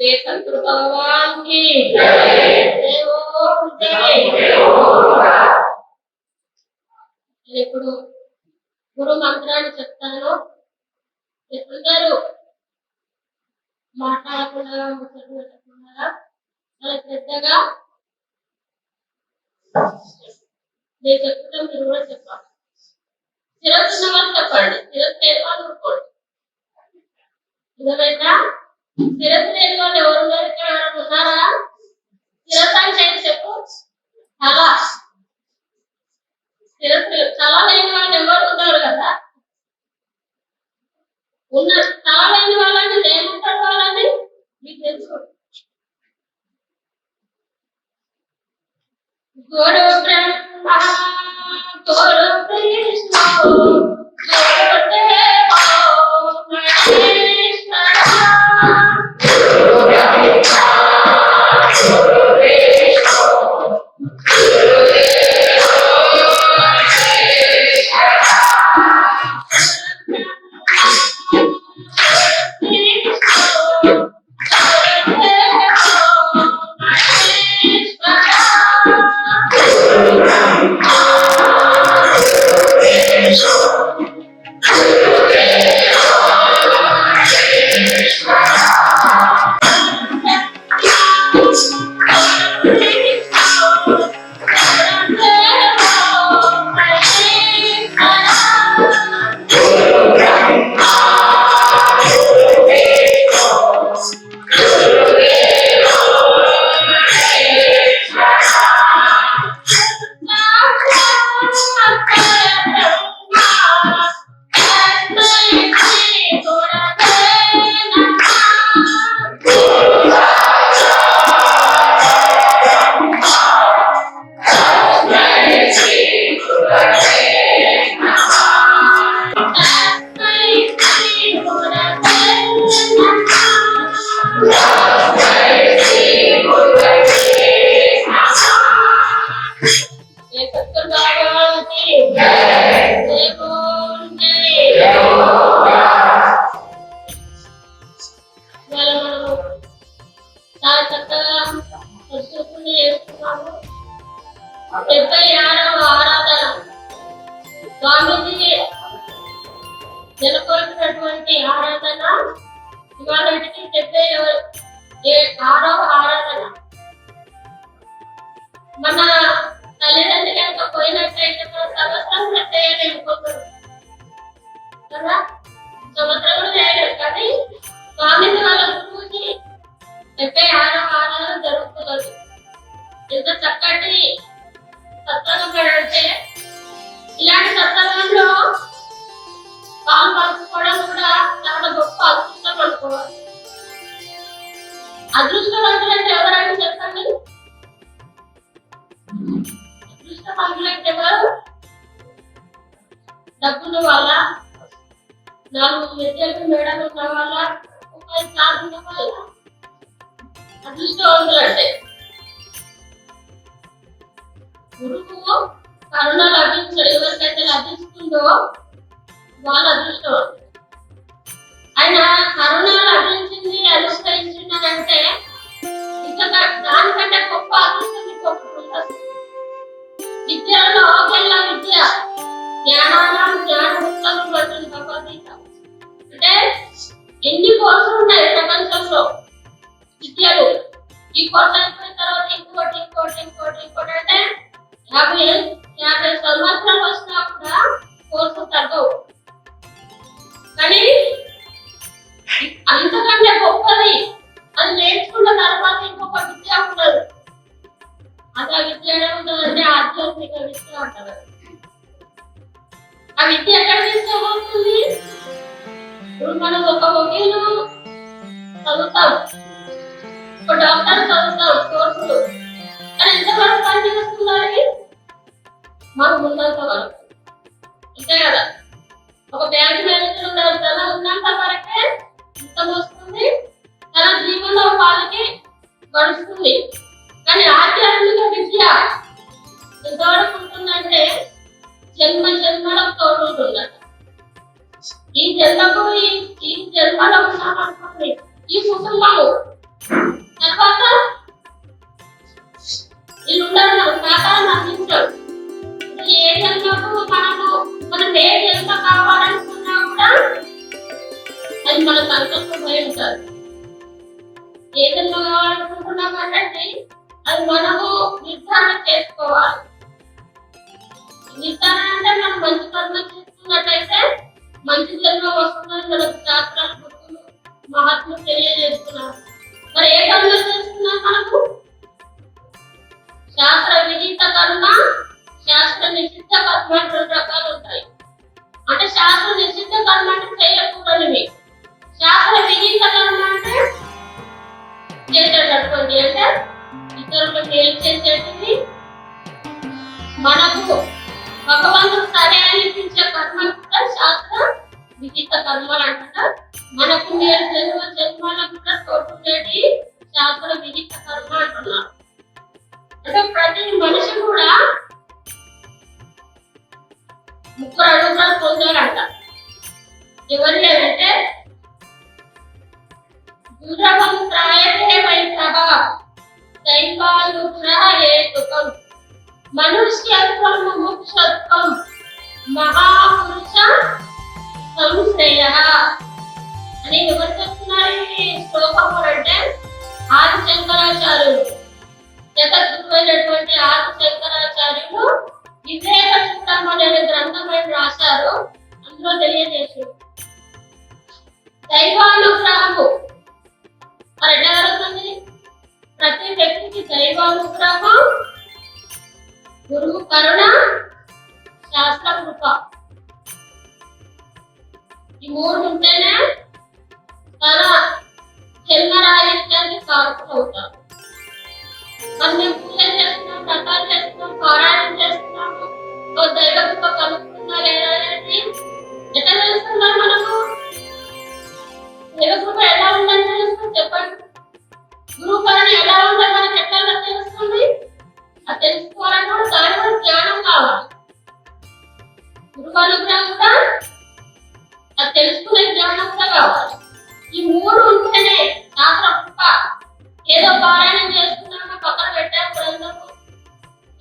श्री सतगुरु भगवान की जय ओम जय నేను ఇప్పుడు గురు మంత్రాన్ని చెప్తాను అందరూ మాట్లాడకుండా ముచ్చట్లు పెట్టకుండా చాలా శ్రద్ధగా నేను చెప్తున్నా మీరు కూడా చెప్పాలి శిరస్సు ఉన్న వాళ్ళు చెప్పండి శిరస్సు లేని వాళ్ళు ఊరుకోండి అర్థమైందా శిరస్సు లేని వాళ్ళు ఎవరు ఉన్నారా? శిరస్సు అంటే సంవత్సరం కూడా చేయలేము కొందరు కదా సంవత్సరం కూడా చేయలేదు కానీ స్వామి వాళ్ళని చూసి డెబ్బై ఆరో ఆరాధన జరుగుతున్నది ఎంత చక్కటి సత్సంగం అంటే ఇలాంటి సత్సంగంలో పాలు పంచుకోవడం కూడా చాలా గొప్ప అదృష్టం అనుకోవాలి అదృష్టవంతులు అంటే ఎవరైనా చెప్పండి అదృష్టవంతులంటే ఎవరు? డబ్బున్న వల్ల నాలుగు విద్యలు మేడలు ఉన్న వల్ల ముప్పై సార్లు ఉన్న వాళ్ళ అదృష్టవంతులు అంటే. గురువు కరుణ లభించడు. ఎవరికైతే లభిస్తుందో వాళ్ళ అదృష్టవంతులు ఆయన కరుణ లభించింది అనుష్ఠరించిందంటే ఇంకా దానికంటే గొప్ప అదృష్టం ఇంకొకటి విద్యలో ఒకేలా విద్య. జ్ఞానానం జ్ఞాన భగవద్గీత అంటే ఎన్ని కోర్సులు ఉన్నాయి? ప్రపంచంలో మనం ముందంతవరకు అంతే కదా? ఒక బ్యాంక్ మేనేజర్ ఉన్నాడు తన ఉన్నంత వరకే మొత్తం వస్తుంది. తన జీవనంలో వాళ్ళకి గడుస్తుంది. కానీ ఆధ్యాత్మిక విద్య. ఎంతవరకు ఉంటుందంటే జన్మ జన్మలకు తోడుంటున్నాడు ఈ జన్మకు ఈ జన్మలో ఉన్నామనుకోండి ఈ కుటుంబము తర్వాత వీళ్ళు ఉండరు నాకు అందించారు ఏ జన్మకు మనకు మనం ఏ జన్మ కావాలనుకున్నా కూడా అది మన సంతోషం పోయి ఉంటారు ఏ జన్మ కావాలనుకుంటున్నాం అది మనము నిర్ధారణ చేసుకోవాలి. నిర్ధారణ అంటే మనం మంచి కర్మ చేసుకున్నట్టయితే మంచి జన్మ వస్తుందని శాస్త్రాలు గుర్తులు తెలియజేస్తున్నారు. మరి ఏ కర్మ చేస్తున్నారు మనకు శాస్త్ర వినీత కర్మ శాస్త్ర నిషిద్ధ కర్మలు రెండు రకాలు ఉంటాయి. అంటే శాస్త్ర నిషిద్ధ కర్మ అంటే చేయకూడనివి. శాస్త్ర విహిత కర్మ అంటే చేసేటటువంటి అంటే ఇతరులకు మేలు చేసేటివి. మనకు భగవంతుడు సరే అనిపించే కర్మ కూడా శాస్త్ర విహిత కర్మలు అంటారు. మనకు మేలు జన్మ జన్మలకు కూడా తోడుండేది శాస్త్ర విహిత కర్మ అంటున్నారు. అంటే ప్రతి మనిషి కూడా ముగ్గురు అనుగ్రహం పొందారంట ఎవరు అంటే దురవం త్రాయతే వైభవ దైవానుగ్రహ హేతుకం మనుష్యత్వం ముముక్షత్వం మహాపురుష సంశ్రయ అని ఎవరు చెప్తున్నారు ఈ శ్లోకం అంటే ఆది శంకరాచార్యులు. జగద్గురువైనటువంటి ఆది శంకరాచార్యులు వివేక చిత్తం అనే గ్రంథం రాశారు. అందులో తెలియజేశారు. దైవానుగ్రహము మరి ఎట్లా ప్రతి వ్యక్తికి దైవానుగ్రహం గురువు కరుణ శాస్త్ర కృప. ఈ మూడు ఉంటేనే అది కావాలి ఈ మూడు ఉంటేనే శాస్త్ర ఏదో పారాయణం చేస్తున్నాము పక్కన పెట్టాము గ్రంథము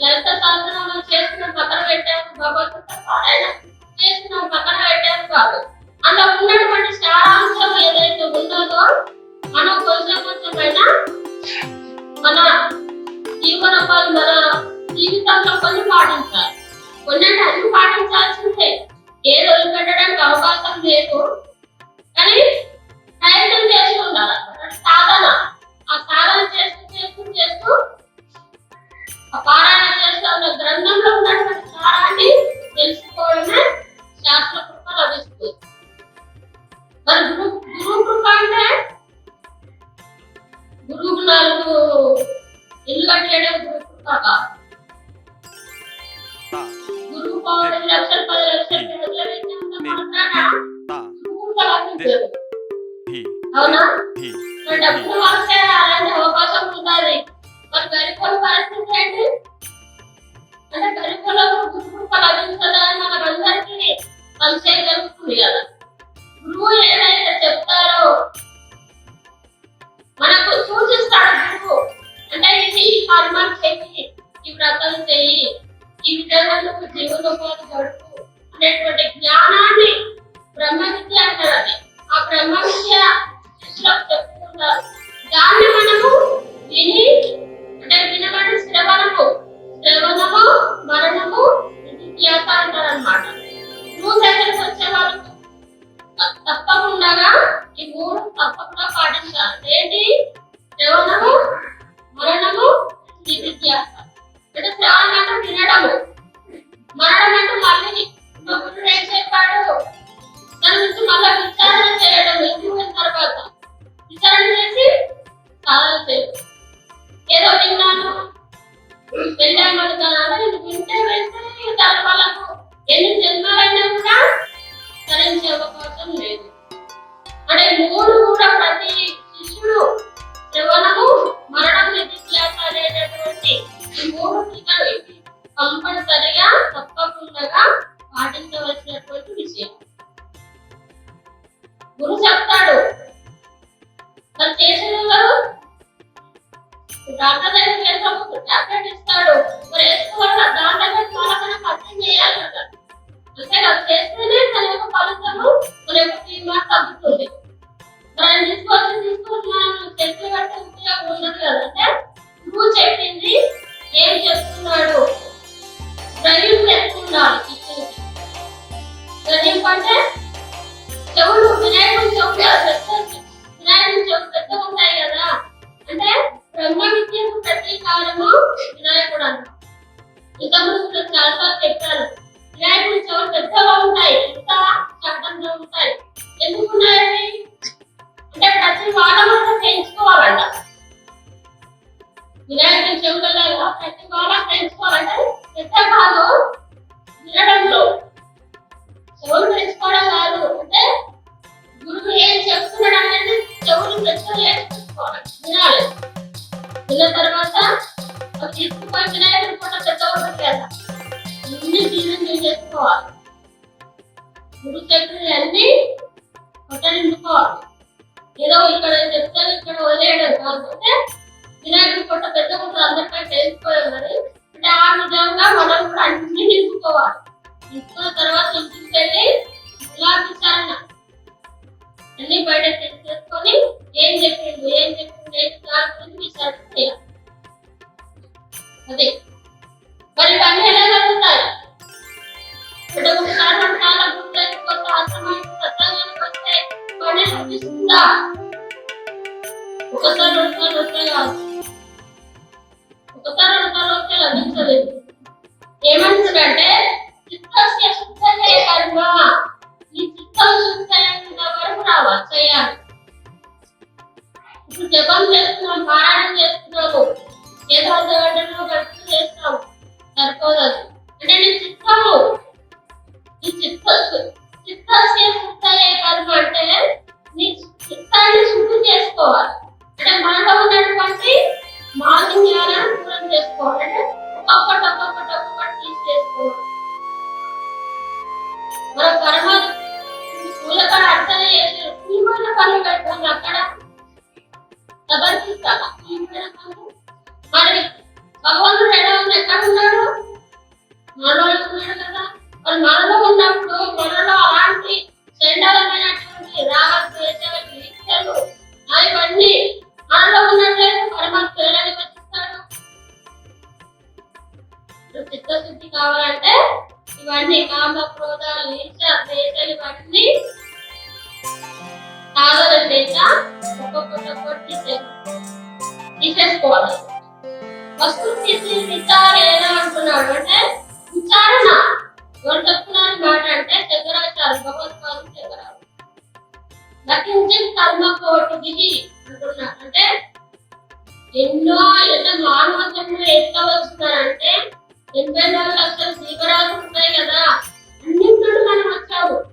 లలిత సహస్రనామం చేస్తున్నాం పక్కన పెట్టాము భగవద్గీత పారాయణం చేస్తున్నాం పక్కన పెట్టాము కాదు అందులో ఉన్నటువంటి సారాంశం ఏదైతే ఉన్నదో మనం కొంచెం కొంచెమైనా మన జీవనోపాధి మన జీవితంలో కొన్ని పాటించాలి. కొన్ని అన్ని పాటించాల్సిందే. ఏ రోజు పెట్టడానికి అవకాశం లేదు. కానీ ప్రయత్నం చేస్తూ ఉండాలి సాధన ఆ సాధన అంటే గరిపోలకు గురుకృప లభించదని మనకందరికీ సంశయం కలుగుతుంది కదా విన్న తర్వాత అది తీసుకుపోయి వినాయకుడి పూట పెద్ద ఉంటుంది కదా అన్ని దీన్ని చేసుకోవాలి గురువు చెప్పినవి అన్ని కొట్టనించుకోవాలి ఏదో ఇక్కడ చెప్తాను ఇక్కడ వదిలేయడం కాకపోతే వినాయకుడి పొట్ట పెద్ద ఉంటుంది అందరిపై తెలిసిపోయాం మరి. అంటే ఆ విధంగా మనం కూడా అన్ని నింపుకోవాలి నింపుకున్న తర్వాత ఇంటికి గులాబీ చారణ. అన్ని బయట తెచ్చేసుకొని ఏం చెప్పిండు ఏం చెప్పిండు ఏం కాదు అదే మరి ఇవన్నీ ఎలా జరుగుతాయి ఒకసారి మన కాళ్ళ కొత్త ఆశ్రమానికి సత్సంగానికి వస్తే పని చూపిస్తుందా ఒకసారి రెండుసార్లు వస్తే కాదు ఒకసారి వస్తే లభించలేదు ఏమంటుందంటే శుద్ధమే కర్మ ఈ చిత్తం శుద్ధమైన వరకు రావాలి చేయాలి ఇప్పుడు జపం చేస్తున్నాం పారాయణం చేస్తున్నాము నటించి కర్మ కోటి దిగి అంటే ఎన్నో ఎంత మానవ జన్మ ఎట్లా వస్తున్నారంటే ఎనభై నాలుగు లక్షల జీవరాశులు ఉంటాయి కదా. అన్నింటి మనం వచ్చాము.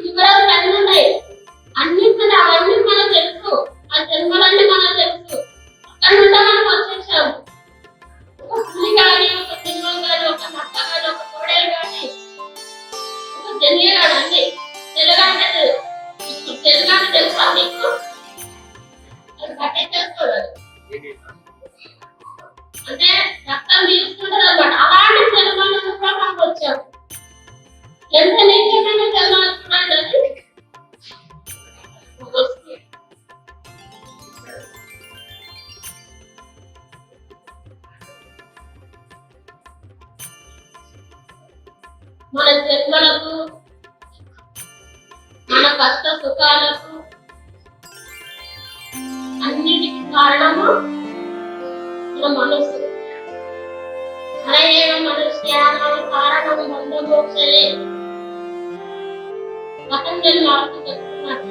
జీవరాశులు అన్ని ఉన్నాయి? అన్నింటిలో అవన్నీ మనకు తెలుసు. ఆ జన్మలన్నీ మనకు తెలుసు. అక్కడ నుండి మనం వచ్చేసాము. ఒక పులి కానీ ఒక సింహం కానీ ఒక నక్క కానీ ఒక తోడేలు కానీ ఒక జన్య కానీ అన్ని తెలుగంటే తెలుగంటే తెలుసా నీకు? అది పట్టించేసుకోలేదు అంటే అలయేవ మనుష్యానాం కారణం బంధమోక్షలే పతంజలి మార్పు చెప్తున్నారు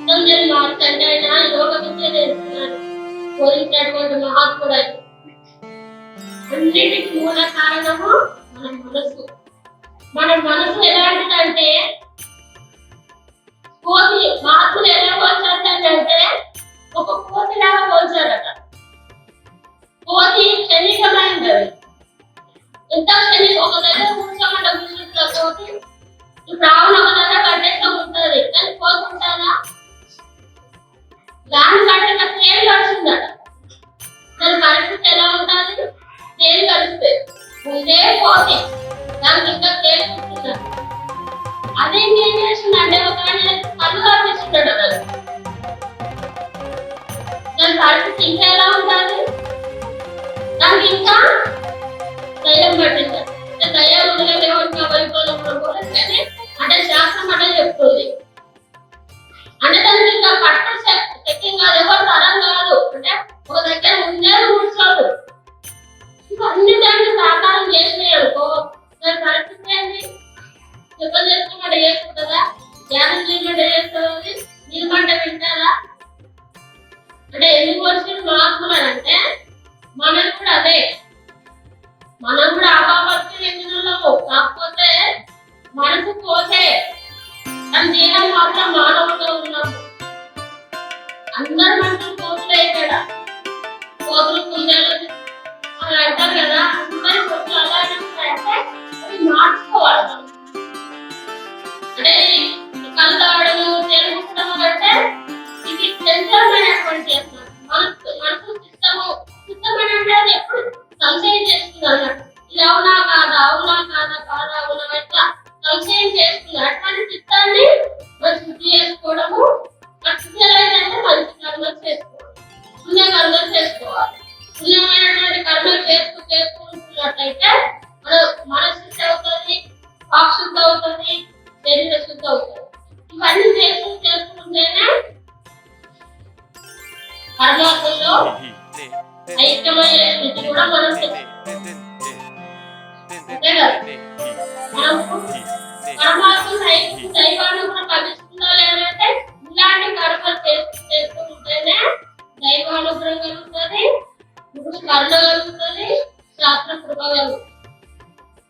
పతంజలి మార్పు అంటే ఆయన యోగ విద్య నేర్చుకున్నాడు బోధించినటువంటి మహాత్ముడు మూల కారణము మన మనసు. మన మనసు ఎలాంటిదంటే కోతి మహాత్ములు ఎలా పోల్చారంటే ఒక కోతి లాగా పోల్చారట. పోతి క్షణికమైంది ఎంత క్షణిక ఒక దగ్గర కూర్చొని కూర్చుంటారు పోతి ఇప్పుడు ఆవును ఒక దగ్గర కట్టేస్తూ ఉంటుంది. కానీ పోతుంటారా? దాని కంటే నాకు తేలి కలిసిందట దాని పరిస్థితి ఎలా ఉంటుంది? తేలి కలిస్తే ఇదే పోతే దానికి ఇంకా తేలి కూర్చున్నాను అదేం ఏం చేస్తుందంటే ఒక కళ్ళు కనిపిస్తుంటాడు దాని పరిస్థితి ఇంకా ఎలా ఉంటుంది? దానికి ఇంకా దయ్యం పట్టించారు దయ్యాలు ఉండేదేమో ఇంకా కానీ అంటే శాస్త్రం అట చెప్తుంది. అంటే మన మనసు అవుతుంది వాక్ శుద్ధ అవుతుంది శరీర శుద్ధి అవుతుంది ఇవన్నీ చేస్తూ చేసుకుంటేనే పరలోకంలో ఐక్యమయ్యే స్థితి కూడా మనం పరమాత్మ దైవాన్ని కూడా పవిస్తుందో లేదంటే ఇలాంటి కర్మలు చేస్తూ చేస్తూ ఉంటేనే దైవానుగ్రహం కలుగుతుంది ఇప్పుడు కలుగుతుంది శాస్త్ర శుభాలను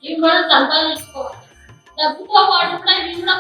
ఇవి మనం సంపాదించుకోవాలి. డబ్బుతో పాటు కూడా ఇవి కూడా